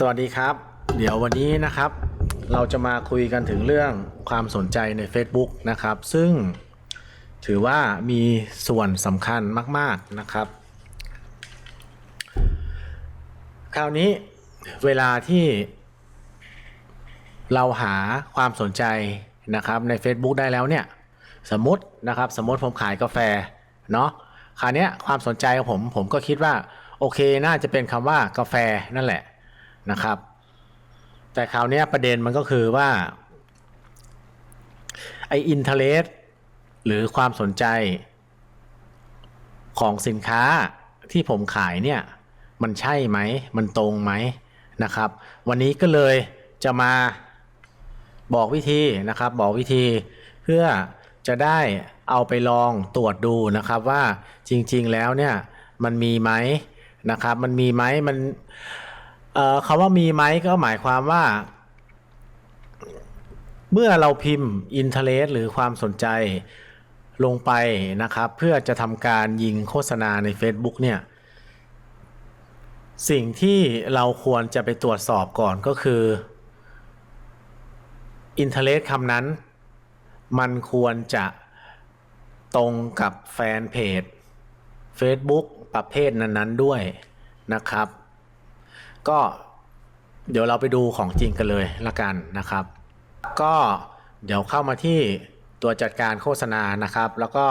สวัสดีครับ เดี๋ยววันนี้นะครับ เราจะมาคุยกันถึงเรื่องความสนใจใน Facebook นะครับ ซึ่งถือว่ามีส่วนสำคัญมาก ๆนะครับ คราวนี้เวลาที่เราหาความสนใจนะครับใน Facebook ได้แล้วเนี่ย สมมตินะครับสมมติผมขายกาแฟเนาะคราวนี้ความสนใจของผมผมก็คิดว่า โอเค น่าจะเป็นคำว่ากาแฟนั่นแหละ นะครับ แต่คราวนี้ประเด็นมันก็คือว่าไออินเทอร์เน็ตหรือความสนใจของสินค้าที่ผมขายเนี่ย มันใช่ไหม มันตรงไหมนะครับ วันนี้ก็เลยจะมาบอกวิธีนะครับ บอกวิธีเพื่อจะได้เอาไปลองตรวจดูนะครับว่าจริงๆแล้วเนี่ยมันมีไหมนะครับ มันมีไหมมัน เอ่อคำว่ามีไหมก็หมายความว่า เมื่อเราพิมพ์อินเทอร์เน็ตหรือความสนใจลงไปนะครับ เพื่อจะทำการยิงโฆษณาใน Facebook เนี่ย สิ่งที่เราควรจะไปตรวจสอบก่อนก็คืออินเทอร์เน็ตคำนั้น มันควรจะตรงกับแฟนเพจ Facebook ประเภทนั้น ๆ ด้วยนะครับ ก็เดี๋ยวเราไปดูของจริงกันเลยละกันนะครับ ก็เดี๋ยวเข้ามาที่ตัวจัดการโฆษณานะครับ แล้วก็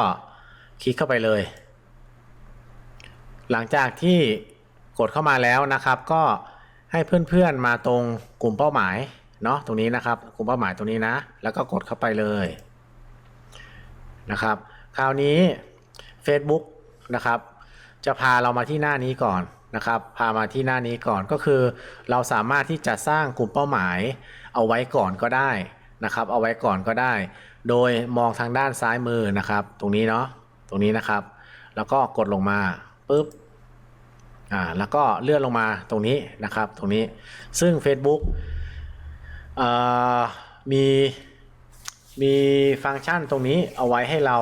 คลิกเข้าไปเลย หลังจากที่กดเข้ามาแล้วนะครับ ก็ให้เพื่อนๆมาตรงกลุ่มเป้าหมายเนาะตรงนี้นะครับกลุ่มเป้าหมายตรงนี้นะ แล้วก็กดเข้าไปเลยนะครับ คราวนี้ Facebook นะครับ จะพาเรามาที่หน้านี้ก่อน นะครับ พามาที่หน้านี้ก่อนก็คือ เราสามารถที่จะสร้างกลุ่มเป้าหมาย เอาไว้ก่อนก็ได้นะครับ เอาไว้ก่อนก็ได้ โดยมองทางด้านซ้ายมือนะครับ ตรงนี้เนาะตรงนี้นะครับ แล้วก็กดลงมาปุ๊บอ่าแล้วก็เลื่อนลงมาตรงนี้นะครับ ตรงนี้ซึ่ง Facebook เอ่อมีมีฟังก์ชันตรงนี้เอาไว้ให้เรา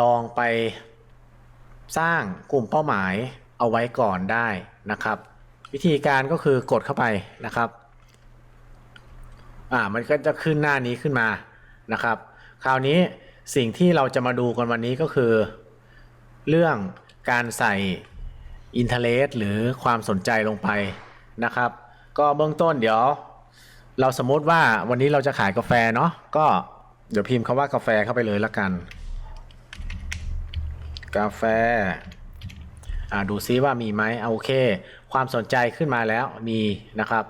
ลองไปสร้างกลุ่มเป้าหมาย เอาไว้ก่อนได้นะครับ วิธีการก็คือกดเข้าไปนะครับอ่ามันก็จะขึ้นหน้านี้ขึ้นมานะครับ คราวนี้สิ่งที่เราจะมาดูกันวันนี้ก็คือ เรื่องการใส่อินเทอร์เน็ตหรือความสนใจลงไปนะครับ ก็เบื้องต้นเดี๋ยว เราสมมติว่าวันนี้เราจะขายกาแฟเนาะก็เดี๋ยวพิมพ์คำว่ากาแฟเข้าไปเลยละกัน กาแฟ ดูซิว่ามีไหมเอาโอเค ความสนใจขึ้นมาแล้วมีนะครับ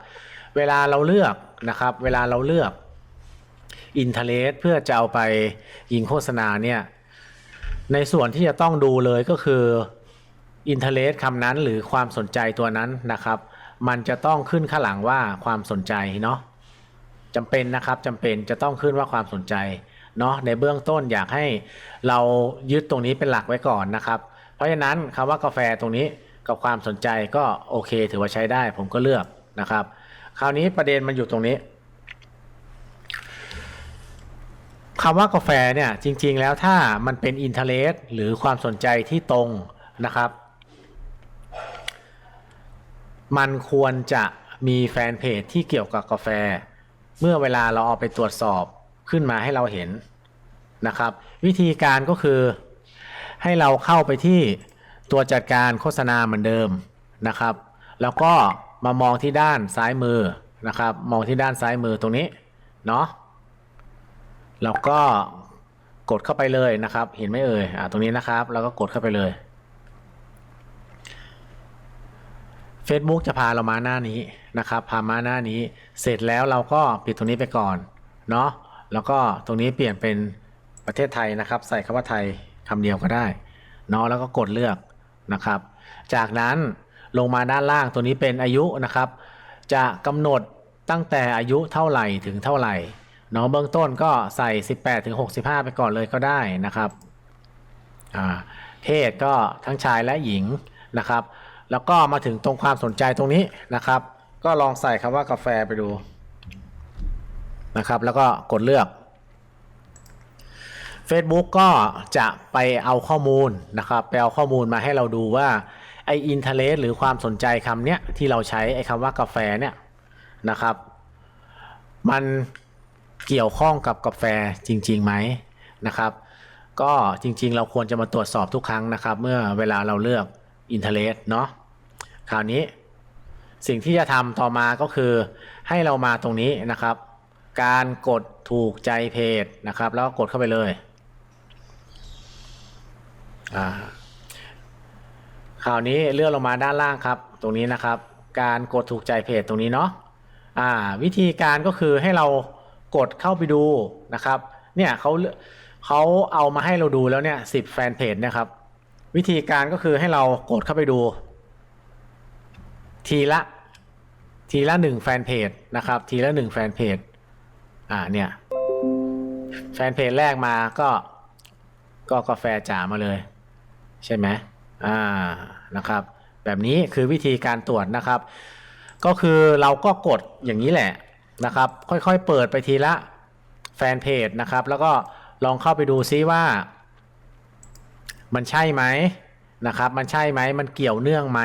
เวลาเราเลือกนะครับ เวลาเราเลือกอินเทอร์เน็ตเพื่อจะเอาไปยิงโฆษณาเนี่ย ในส่วนที่จะต้องดูเลยก็คืออินเทอร์เน็ตคำนั้นหรือความสนใจตัวนั้นนะครับ มันจะต้องขึ้นข้างหลังว่าความสนใจเนาะจำเป็นนะครับจำเป็นจะต้องขึ้นว่าความสนใจเนาะในเบื้องต้นอยากให้เรายึดตรงนี้เป็นหลักไว้ก่อนนะครับ ราะฉะนั้นคำว่ากาแฟตรงนี้กับความสนใจก็โอเค ถือว่าใช้ได้ผมก็เลือกนะครับ คราวนี้ประเด็นมันอยู่ตรงนี้คำว่ากาแฟเนี่ยจริง ๆ แล้วถ้ามันเป็นอินเทอร์เน็ตหรือความสนใจที่ตรงนะครับ มันควรจะมีแฟนเพจที่เกี่ยวกับกาแฟ เมื่อเวลาเราเอาไปตรวจสอบขึ้นมาให้เราเห็นนะครับ วิธีการก็คือ ให้เราเข้าไปที่ตัวจัดการโฆษณาเหมือนเดิมนะครับ แล้วก็มามองที่ด้านซ้ายมือนะครับ มองที่ด้านซ้ายมือตรงนี้เนาะแล้วก็กดเข้าไปเลยนะครับ เห็นไหมเอ่ยอ่าตรงนี้นะครับ แล้วก็กดเข้าไปเลย Facebook จะพาเรามาหน้านี้นะครับ พามาหน้านี้ เสร็จแล้วเราก็ปิดตรงนี้ไปก่อนเนาะแล้วก็ตรงนี้เปลี่ยนเป็นประเทศไทยนะครับ ใส่คำว่าไทย คำเดียวก็ได้เนาะแล้วก็กดเลือกนะครับ จากนั้นลงมาด้านล่างตัวนี้เป็นอายุนะครับ จะกำหนดตั้งแต่อายุเท่าไหร่ถึงเท่าไหร่เนาะเบื้องต้นก็ใส่ 18ถึง65 ไปก่อนเลยก็ได้นะครับอ่าเพศก็ทั้งชายและหญิงนะครับ แล้วก็มาถึงตรงความสนใจตรงนี้นะครับ ก็ลองใส่คำว่ากาแฟไปดูนะครับ แล้วก็กดเลือก Facebook ก็จะไปเอาข้อมูลนะครับไปเอาข้อมูลมาให้เราดูว่าไออินเทอร์เน็ตหรือความสนใจคำเนี้ยที่เราใช้ไอคำว่ากาแฟเนี่ยนะครับ มันเกี่ยวข้องกับกาแฟจริงๆไหมนะครับ ก็จริงๆ เราควรจะมาตรวจสอบทุกครั้งนะครับ เมื่อเวลาเราเลือกอินเทอร์เน็ตเนาะคราวนี้สิ่งที่จะทำต่อมาก็คือให้เรามาตรงนี้นะครับ การกดถูกใจเพจนะครับ แล้วก็กดเข้าไปเลย อ่าคราวนี้เลื่อนลงมาด้านล่างครับ ตรงนี้นะครับ การกดถูกใจเพจตรงนี้เนาะอ่า วิธีการก็คือให้เรากดเข้าไปดูนะครับ เนี่ยเขาเขาเอามาให้เราดูแล้วเนี่ยสิบแฟนเพจนี่ยครับ วิธีการก็คือให้เรากดเข้าไปดู ทีละ ทีละหนึ่งแฟนเพจนะครับ ทีละหนึ่งแฟนเพจอ่าเนี่ยแฟนเพจแรกมาก็ก็กาแฟจ๋ามาเลย ใช่ไหมอ่านะครับ แบบนี้คือวิธีการตรวจนะครับ ก็คือเราก็กดอย่างนี้แหละนะครับ ค่อยๆเปิดไปทีละแฟนเพจนะครับ แล้วก็ลองเข้าไปดูซิว่า มันใช่ไหมนะครับ มันใช่ไหมมันเกี่ยวเนื่องไหม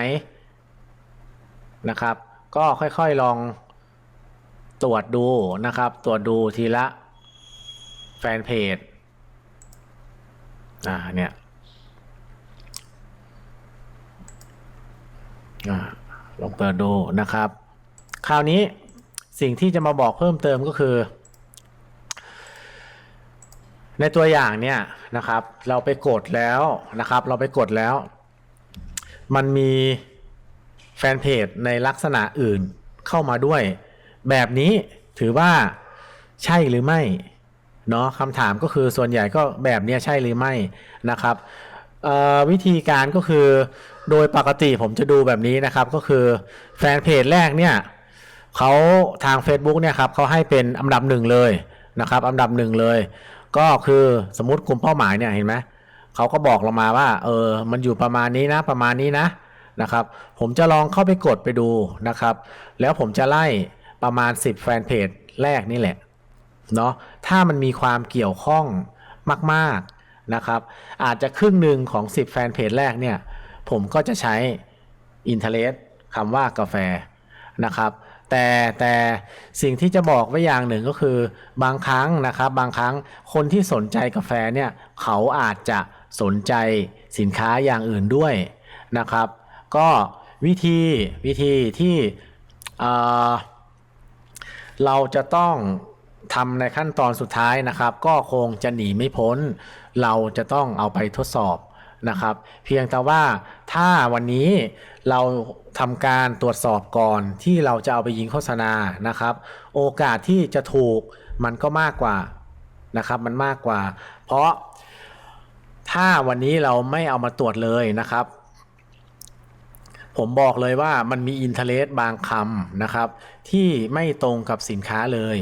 นะครับ ก็ค่อยๆลองตรวจดูนะครับ ตรวจดูทีละแฟนเพจอ่าเนี่ย อ่าลองเปิดดูนะครับ คราวนี้สิ่งที่จะมาบอกเพิ่มเติมก็คือ ในตัวอย่างเนี่ยนะครับ เราไปกดแล้วนะครับ เราไปกดแล้ว มันมีแฟนเพจในลักษณะอื่นเข้ามาด้วย แบบนี้ถือว่าใช่หรือไม่เนาะคำถามก็คือส่วนใหญ่ก็แบบเนี้ยใช่หรือไม่นะครับวิธีการก็คือ โดยปกติผมจะดูแบบนี้นะครับ ก็คือแฟนเพจแรกเนี่ยเขาทาง Facebook เนี่ยครับเขาให้เป็นอันดับหนึ่งเลยนะครับอันดับหนึ่งเลย ก็คือสมมติกลุ่มเป้าหมายเนี่ยเห็นไหมเขาก็บอกเรามาว่าเออมันอยู่ประมาณนี้นะประมาณนี้นะนะครับ ผมจะลองเข้าไปกดไปดูนะครับ แล้วผมจะไล่ประมาณ 10 แฟนเพจแรกนี่แหละเนาะถ้ามันมีความเกี่ยวข้องมาก ๆนะครับ อาจจะครึ่งหนึ่งของ 10 แฟนเพจแรกเนี่ย ผมก็จะใช้อินเทอร์เน็ตคำว่ากาแฟนะครับ แต่แต่สิ่งที่จะบอกไว้อย่างหนึ่งก็คือบางครั้งนะครับบางครั้งคนที่สนใจกาแฟเนี่ยเขาอาจจะสนใจสินค้าอย่างอื่นด้วยนะครับ ก็วิธีวิธีที่เอ่อเราจะต้องทำในขั้นตอนสุดท้ายนะครับ ก็คงจะหนีไม่พ้น เราจะต้องเอาไปทดสอบ นะครับ เพียงแต่ว่าถ้าวันนี้เราทำการตรวจสอบก่อนที่เราจะเอาไปยิงโฆษณานะครับ โอกาสที่จะถูกมันก็มากกว่านะครับมันมากกว่า เพราะถ้าวันนี้เราไม่เอามาตรวจเลยนะครับ ผมบอกเลยว่ามันมีอินเทอร์เน็ตบางคำนะครับ ที่ไม่ตรงกับสินค้าเลย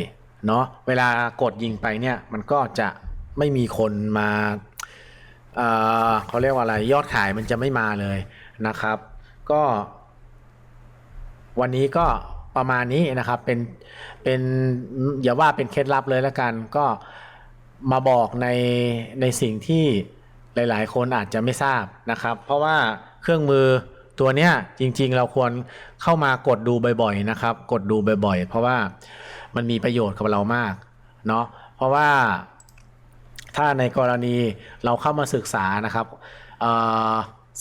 เนาะเวลากดยิงไปเนี่ยมันก็จะไม่มีคนมา เขาเรียกว่าอะไรยอดขายมันจะไม่มาเลยนะครับ ก็ วันนี้ก็ประมาณนี้นะครับเป็นเป็นอย่าว่าเป็นเคล็ดลับเลยแล้วกัน ก็มาบอกในในสิ่งที่หลาย ๆ คนอาจจะไม่ทราบนะครับ เพราะว่าเครื่องมือตัวเนี้ยจริง ๆ เราควรเข้ามากดดูบ่อย ๆ นะครับ กดดูบ่อย ๆ เพราะว่ามันมีประโยชน์กับเรามากเนาะเพราะว่า ถ้าในกรณีเราเข้ามาศึกษานะครับ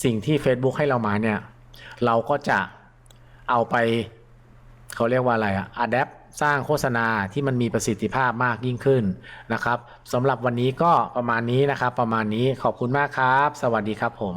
สิ่งที่ Facebook ให้เรามาเนี่ยเราก็จะเอาไปเขาเรียกว่าอะไรอะอะแดปสร้างโฆษณาที่มันมีประสิทธิภาพมากยิ่งขึ้นนะครับสำหรับวันนี้ก็ประมาณนี้นะครับ ประมาณนี้ขอบคุณมากครับ สวัสดีครับผม